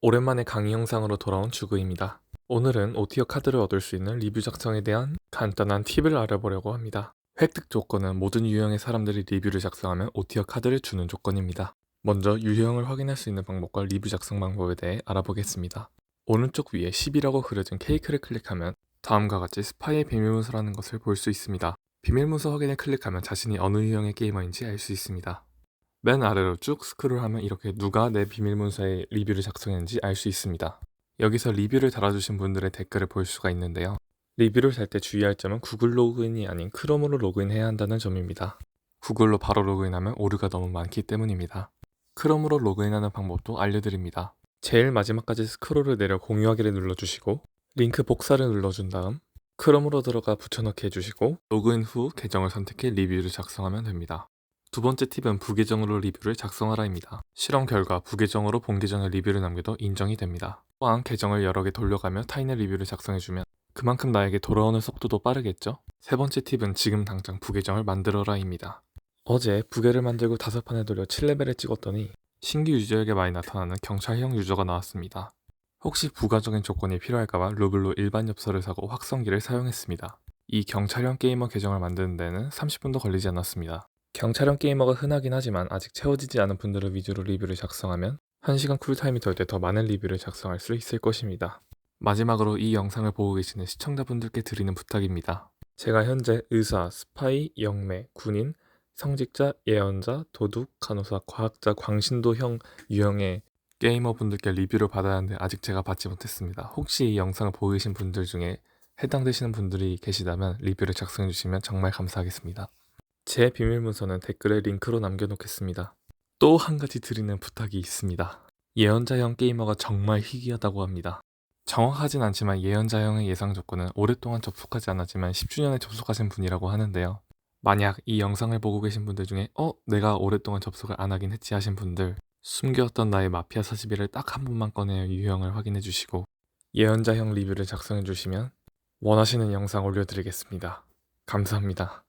오랜만에 강의 영상으로 돌아온 주구입니다. 오늘은 오티어 카드를 얻을 수 있는 리뷰 작성에 대한 간단한 팁을 알아보려고 합니다. 획득 조건은 모든 유형의 사람들이 리뷰를 작성하면 오티어 카드를 주는 조건입니다. 먼저 유형을 확인할 수 있는 방법과 리뷰 작성 방법에 대해 알아보겠습니다. 오른쪽 위에 10이라고 그려진 케이크를 클릭하면 다음과 같이 스파이의 비밀문서라는 것을 볼 수 있습니다. 비밀문서 확인을 클릭하면 자신이 어느 유형의 게이머인지 알 수 있습니다. 맨 아래로 쭉 스크롤하면 이렇게 누가 내 비밀 문서에 리뷰를 작성했는지 알 수 있습니다. 여기서 리뷰를 달아주신 분들의 댓글을 볼 수가 있는데요. 리뷰를 달 때 주의할 점은 구글 로그인이 아닌 크롬으로 로그인해야 한다는 점입니다. 구글로 바로 로그인하면 오류가 너무 많기 때문입니다. 크롬으로 로그인하는 방법도 알려드립니다. 제일 마지막까지 스크롤을 내려 공유하기를 눌러주시고 링크 복사를 눌러준 다음 크롬으로 들어가 붙여넣기 해주시고 로그인 후 계정을 선택해 리뷰를 작성하면 됩니다. 두 번째 팁은 부계정으로 리뷰를 작성하라입니다. 실험 결과 부계정으로 본 계정에 리뷰를 남겨도 인정이 됩니다. 또한 계정을 여러 개 돌려가며 타인의 리뷰를 작성해주면 그만큼 나에게 돌아오는 속도도 빠르겠죠? 세 번째 팁은 지금 당장 부계정을 만들어라입니다. 어제 부계를 만들고 다섯 판에 돌려 7레벨을 찍었더니 신규 유저에게 많이 나타나는 경찰형 유저가 나왔습니다. 혹시 부가적인 조건이 필요할까봐 루블로 일반 엽서를 사고 확성기를 사용했습니다. 이 경찰형 게이머 계정을 만드는 데는 30분도 걸리지 않았습니다. 경찰형 게이머가 흔하긴 하지만 아직 채워지지 않은 분들을 위주로 리뷰를 작성하면 1시간 쿨타임이 덜때더 많은 리뷰를 작성할 수 있을 것입니다. 마지막으로 이 영상을 보고 계시는 시청자분들께 드리는 부탁입니다. 제가 현재 의사, 스파이, 영매, 군인, 성직자, 예언자, 도둑, 간호사, 과학자, 광신도형 유형의 게이머분들께 리뷰를 받아야 하는데 아직 제가 받지 못했습니다. 혹시 이 영상을 보고 계신 분들 중에 해당되시는 분들이 계시다면 리뷰를 작성해 주시면 정말 감사하겠습니다. 제 비밀 문서는 댓글에 링크로 남겨놓겠습니다. 또 한 가지 드리는 부탁이 있습니다. 예언자형 게이머가 정말 희귀하다고 합니다. 정확하진 않지만 예언자형의 예상 조건은 오랫동안 접속하지 않았지만 10주년에 접속하신 분이라고 하는데요. 만약 이 영상을 보고 계신 분들 중에 어? 내가 오랫동안 접속을 안 하긴 했지 하신 분들 숨겨왔던 나의 마피아 사시비를 딱 한 번만 꺼내어 유형을 확인해 주시고 예언자형 리뷰를 작성해 주시면 원하시는 영상 올려드리겠습니다. 감사합니다.